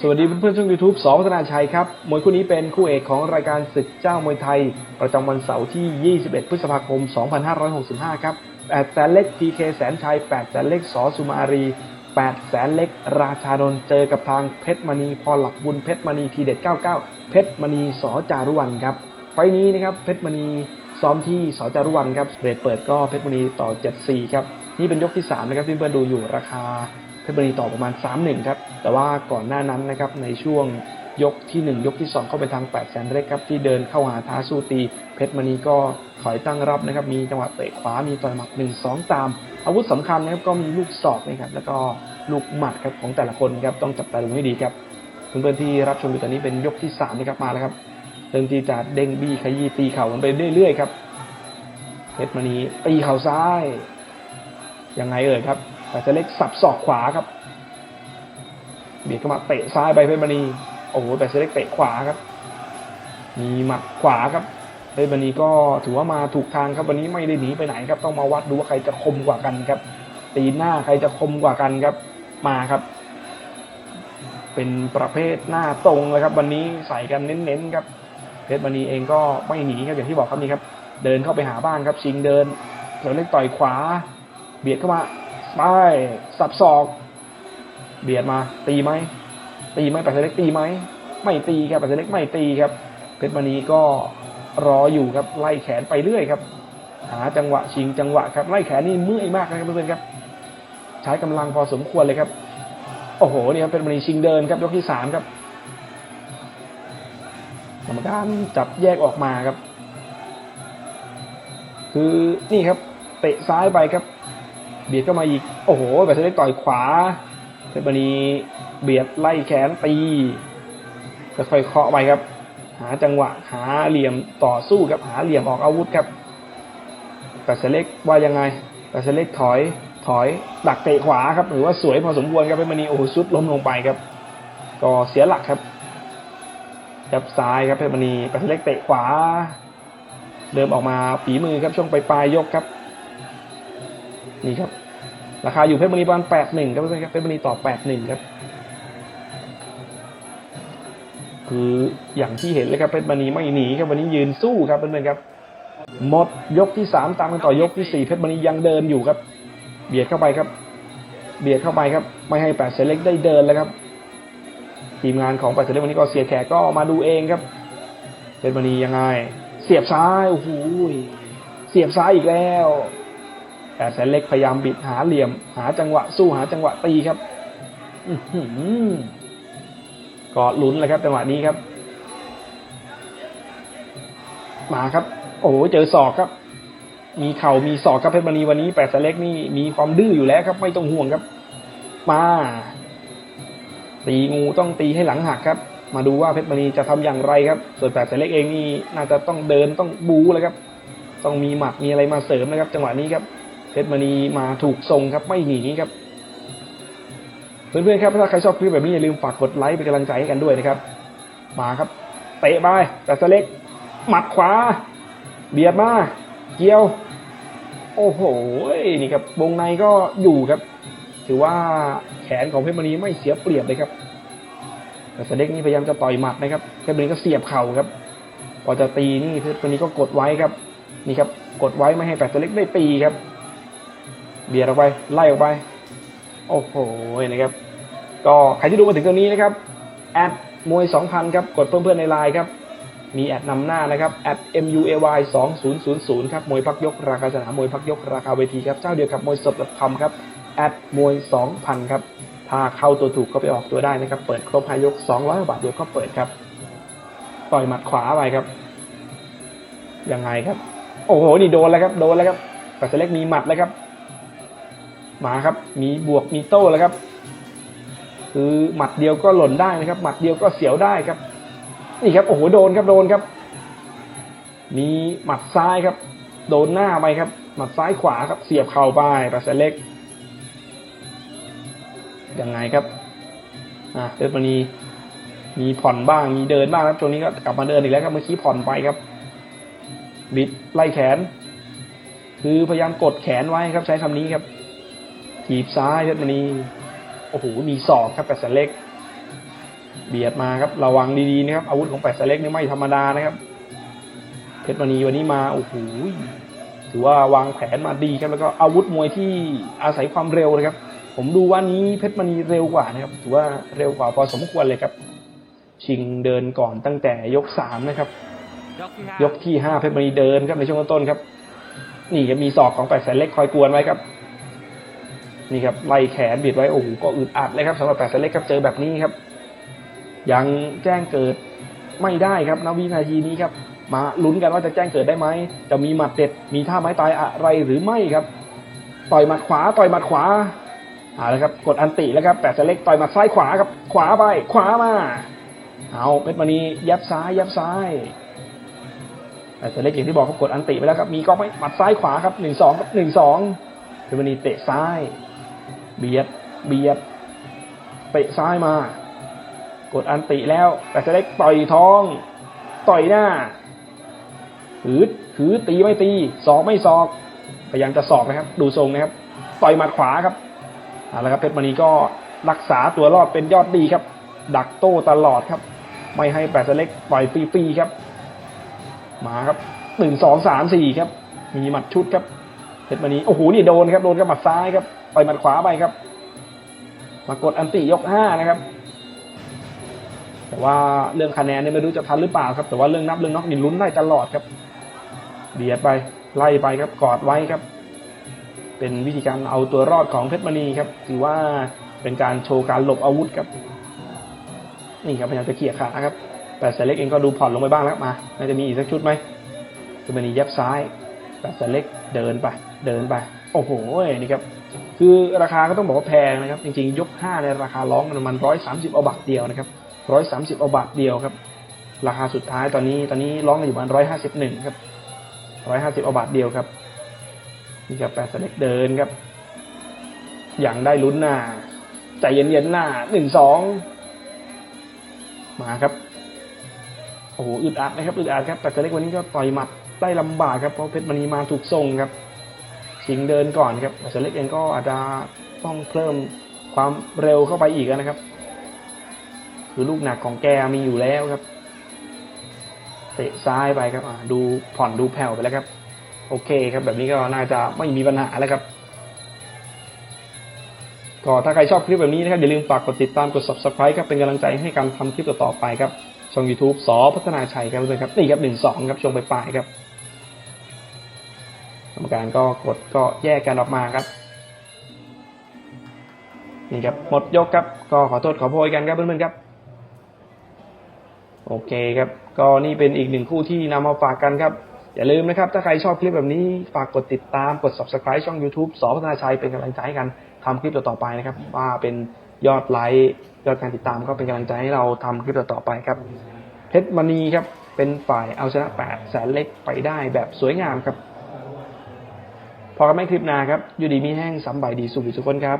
สวัสดีเพื่อนๆช่อง YouTube สองพัฒนาชัยครับ มวยคู่นี้เป็นคู่เอกของรายการศึกเจ้ามวยไทย ประจำวันเสาร์ที่ 21 พฤษภาคม 2565 ครับ8แสนเล็ก PK แสนชัย8แสนเล็กสอสุมารี8แสนเล็ก ราชานนท์เจอกับทางเพชรมณีพรหลักบุญเพชรมณีทีเด็ด 99 เพชรมณีสอจารุวันครับ ไฟล์นี้นะครับเพชรมณีซ้อมที่สอจารุวันครับเรทเปิดก็เพชรมณีต่อ 74 ครับ นี่เป็นยกที่ 3 นะครับที่เพื่อนดูอยู่ราคา ชรมณีต่อประมาณ 3-1 ครับ แต่ว่าก่อนหน้านั้นนะครับในช่วงยกที่ 1 ยกที่ 2 เข้าไปทาง8แสนเล็กครับที่เดินเข้าหาท้าสู้ตี เพชรมณีก็ถอยตั้งรับนะครับ มีจังหวะเตะขวา มีต่อยหมัด1 2 ตาม อาวุธสำคัญนะครับก็มีลูกศอกนะครับแล้วก็ลูกหมัดครับของแต่ละคนครับต้องจับตาดูให้ดีครับเพื่อนๆที่รับชมอยู่ตอนนี้เป็นยกที่3นะครับมาแล้วครับเริ่มที่จะเด้งบี้ขยี้ตีเข่ากันไปเรื่อยๆครับเพชรมณีตีเข่าซ้ายยังไงเอ่ยครับ แต่จะเล็กสับศอกขวาครับเบียดเข้ามาเตะซ้ายไปเพชรมณีโอ้โหแต่เล็กเตะขวาครับ มีหมัดขวาครับเพชรมณีก็ถือว่ามาถูกทางครับวันนี้ไม่ได้หนีไปไหนครับ ต้องมาวัดดูว่าใครจะคมกว่ากันครับตีหน้าใครจะคมกว่ากันครับ มาครับ เป็นประเภทหน้าตรงเลยครับ วันนี้ใส่กันเน้นๆครับเพชรมณีเองก็ไม่หนีครับอย่างที่บอกครับนี่ครับ เดินเข้าไปหาบ้านครับชิงเดินเสือเล็กต่อยขวา เบียดเข้ามา ไปสับศอก เบียดมา ตีไหมตีไหมปัสเล็กตีไหมไม่ตีครับปัสเล็กไม่ตีครับ เพชรมณีก็รออยู่ครับ ไล่แขนไปเรื่อยครับ หาจังหวะชิงจังหวะครับ ไล่แขนนี่เมื่อยมากนะครับเพื่อนๆครับ ใช้กำลังพอสมควรเลยครับ โอ้โหนี่ครับเพชรมณีชิงเดินครับยกที่สามครับกรรมการจับแยกออกมาครับ คือนี่ครับ เตะซ้ายไปครับ เบียดเข้ามาอีก โอ้โหแบบเล็กต่อยขวาเพชรมณีเบียดไล่แขนตีค่อยๆเคาะไปครับ หาจังหวะหาเหลี่ยมต่อสู้ครับหาเหลี่ยมออกอาวุธครับแต่เสเล็กว่ายังไงแต่เสเล็กถอยถอยดักเตะขวาครับถือว่าสวยพอสมควรครับเพชรมณีโอ้โหสุดล้มลงไปครับ ก็เสียหลักครับจับซ้ายครับเพชรมณีแต่เสเล็กเตะขวาเดิมออกมาฝีมือครับช่วงปลายปลายยกครับ นี่ครับ ราคาอยู่เพชรมณีประมาณแปดหนึ่งครับเพื่อนๆครับเพชรมณีต่อแปดหนึ่งครับ คืออย่างที่เห็นเลยครับเพชรมณีไม่หนีครับวันนี้ยืนสู้ครับเพื่อนๆครับหมดยกที่สามตามกันต่อยกที่สี่เพชรมณียังเดินอยู่ครับ เบียดเข้าไปครับ เบียดเข้าไปครับ ไม่ให้แปดเซเล็กได้เดินแล้วครับทีมงานของแปดเซเล็กวันนี้ก็เสียแขกก็มาดูเองครับเพชรมณียังไง เสียบซ้ายโอ้โหเสียบซ้ายอีกแล้ว แต่แสนเล็กพยายามบิดหาเหลี่ยม หาจังหวะสู้หาจังหวะตีครับอื้อหือก็ลุ้นเลยครับจังหวะนี้ครับ มาครับ โอ้โหเจอศอกครับ มีเข่ามีศอกครับเพชรมณีวันนี้แปดแสนเล็กนี่มีความดื้ออยู่แล้วครับ ไม่ต้องห่วงครับ มาตีงูต้องตีให้หลังหักครับ มาดูว่าเพชรมณีจะทำอย่างไรครับ ส่วนแปดแสนเล็กเองนี่น่าจะต้องเดินต้องบูเลยครับ ต้องมีหมัดมีอะไรมาเสริมนะครับ จังหวะนี้ครับ เพชรมณีมาถูกทรงครับไม่หนีครับเพื่อนๆครับถ้าใครชอบคลิปแบบนี้อย่าลืมฝากกดไลค์เป็นกำลังใจให้กันด้วยนะครับ มาครับ เตะไปแต่สเล็ก หมัดขวา เบียดมาเกี่ยว โอ้โหนี่ครับวงในก็อยู่ครับ ถือว่าแขนของเพชรมณีไม่เสียเปรียบเลยครับแต่สเล็กนี่พยายามจะต่อยหมัดนะครับเพชรมณีก็เสียบเข่าครับ พอจะตีนี่เพชรมณีก็กดไว้ครับ นี่ครับ กดไว้ไม่ให้แปดสเล็กได้ตีครับ เบียดออกไปไล่ออกไป โอ้โหนะครับ ก็ใครที่ดูมาถึงตรงนี้นะครับแอดมวย 2,000 ครับ กดเพิ่มเพื่อนในไลน์ครับ มีแอดนำหน้านะครับแอด MUAY 2000 ครับ มวยพักยกราคาสนามมวยพักยกราคาเวทีครับ เจ้าเดียวกับมวยสดคำครับแอดมวย 2,000 ครับ ถ้าเข้าตัวถูกก็ไปออกตัวได้นะครับ เปิดครบห้ายก 200 บาทเดียวก็เปิดครับ ต่อยหมัดขวาไปครับ ยังไงครับ โอ้โห นี่โดนแล้วครับ โดนแล้วครับปัสเล็กมีหมัดแล้วครับ มาครับ มีบวกมีโต้แล้วครับ คือหมัดเดียวก็หล่นได้นะครับ หมัดเดียวก็เสียวได้ครับ นี่ครับโอ้โหโดนครับโดนครับ มีหมัดซ้ายครับ โดนหน้าไปครับ หมัดซ้ายขวาครับ เสียบเข่าไปปัสเล็กยังไงครับอะเพชรมณีมีผ่อนบ้างมีเดินบ้างครับช่วงนี้ก็กลับมาเดินอีกแล้วครับเมื่อกี้ผ่อนไปครับ บิดไล่แขน คือพยายามกดแขนไว้ครับใช้คำนี้ครับ ถีบซ้ายเพชรมณีโอ้โหมีศอกครับแปดแสนเล็ก เบียดมาครับระวังดีๆนะครับอาวุธของแปดสายเล็กนี่ไม่ธรรมดานะครับเพชรมณีวันนี้มาโอ้โหถือว่าวางแผนมาดีครับแล้วก็อาวุธมวยที่อาศัยความเร็วนะครับ ผมดูว่านี้เพชรมณีเร็วกว่านะครับ ถือว่าเร็วกว่าพอสมควรเลยครับ ชิงเดินก่อนตั้งแต่ยกสามนะครับ ยกที่ห้าเพชรมณีเดินครับในช่วงต้นครับ นี่มีศอกของแปดแสนเล็กคอยกวนไว้ครับ นี่ครับไล่แขนบิดไว้โอ้โหก็อึดอัดเลยครับสำหรับแปดแสนเล็กครับเจอแบบนี้ครับ ยังแจ้งเกิดไม่ได้ครับณวินาทีนี้ครับ มาลุ้นกันว่าจะแจ้งเกิดได้ไหมจะมีหมัดเด็ดมีท่าไม้ตายอะไรหรือไม่ครับ ต่อยหมัดขวาต่อยหมัดขวาเอาละครับกดอันติแล้วครับแปดแสนเล็กต่อยหมัดซ้ายขวาครับขวาไปขวามาเอาเพชรมณียับซ้ายยับซ้ายแต่เซเล็กอย่างที่บอกครับกดอันติไปแล้วครับมีก็ไม่หมัดซ้ายขวาครับหนึ่งสองครับหนึ่งสองเพชรมณีเตะซ้าย เบียด เบียด เตะซ้ายมา กดอันติแล้ว แต่เซเล็กต่อยท้อง ต่อยหน้าหือหือตีไม่ตีศอกไม่ศอก พยายามจะศอกนะครับ ดูทรงนะครับ ต่อยหมัดขวาครับเอาละครับเพชรมณีก็รักษาตัวรอดเป็นยอดดีครับ ดักโต้ตลอดครับ ไม่ให้แปดเซเล็กปล่อยฟรีๆครับ มาครับหนึ่งสองสามสี่ครับ มีหมัดชุดครับเพชรมณีโอ้โหนี่โดนครับโดนกับหมัดซ้ายครับ อยหมัดขวาไปครับมากดอันติยกห้านะครับ แต่ว่าเรื่องคะแนนเนี่ยไม่รู้จะทันหรือเปล่าครับ แต่ว่าเรื่องนับเรื่องน็อกนี่ลุ้นได้ตลอดครับ เบียดไปไล่ไปครับกอดไว้ครับ เป็นวิธีการเอาตัวรอดของเพชรมณีครับ ถือว่าเป็นการโชว์การหลบอาวุธครับ นี่ครับพยายามจะเขี่ยขาครับ แต่สายเล็กเองก็ดูผ่อนลงไปบ้างแล้วมาน่าจะมีอีกสักชุดไหมคือมันนี่ยับซ้ายแต่สายเล็กเดินไป เดินไป โอ้โหนี่ครับคือราคาก็ต้องบอกว่าแพงนะครับ จริงๆ ยกห้าในราคาร้องกันมันร้อยสามสิบเอาบาทเดียวนะครับร้อยสามสิบเอาบาทเดียวครับ ราคาสุดท้ายตอนนี้ตอนนี้ร้องกันอยู่ประมาณร้อยห้าสิบหนึ่งครับร้อยห้าสิบเอาบาทเดียวครับนี่ครับแปดสเล็กเดินครับ อย่างได้ลุ้นหน้าใจเย็นๆหน้าหนึ่งสองมาครับโอ้โหอึดอัดนะครับอึดอัดครับแต่เจเล็กวันนี้ก็ต่อยหมัดได้ลำบากครับเพราะเพชรมณีมาถูกทรงครับ ชิงเดินก่อนครับเจเล็กเองก็อาจจะต้องเพิ่มความเร็วเข้าไปอีกนะครับ คือลูกหนักของแกมีอยู่แล้วครับ เตะซ้ายไปครับดูผ่อนดูแผ่วไปแล้วครับ โอเคครับ แบบนี้ก็น่าจะไม่มีปัญหาแล้วครับก็ถ้าใครชอบคลิปแบบนี้นะครับอย่าลืมฝากกดติดตามกด subscribe ครับเป็นกำลังใจให้การทำคลิปต่อๆไปครับช่อง YouTube สอพัฒนาชัยครับเพื่อนครับนี่ครับหนึ่งสองครับช่วงปลายๆครับ รรมการก็กดก็แยกกันออกมาครับนี่ครับหมดยกครับ ก็ขอโทษขอโพยกันครับเพื่อนๆครับ โอเคครับ ก็นี่เป็นอีกหนึ่งคู่ที่นำมาฝากกันครับ อย่าลืมนะครับ ถ้าใครชอบคลิปแบบนี้ ฝากกดติดตามกด subscribe ช่อง YouTube สอพัฒนาชัยเป็นกำลังใจให้กันทำคลิปต่อๆไปนะครับ ว่าเป็นยอดไลค์ยอดการติดตามก็เป็นกำลังใจให้เราทำคลิปต่อๆไปครับเพชรมณีครับเป็นฝ่ายเอาชนะ8แสนเล็กไปได้แบบสวยงามครับ พอกันไม่คลิปนาครับ อยู่ดีมีแห้งสำบายดีสุขทุกคนครับ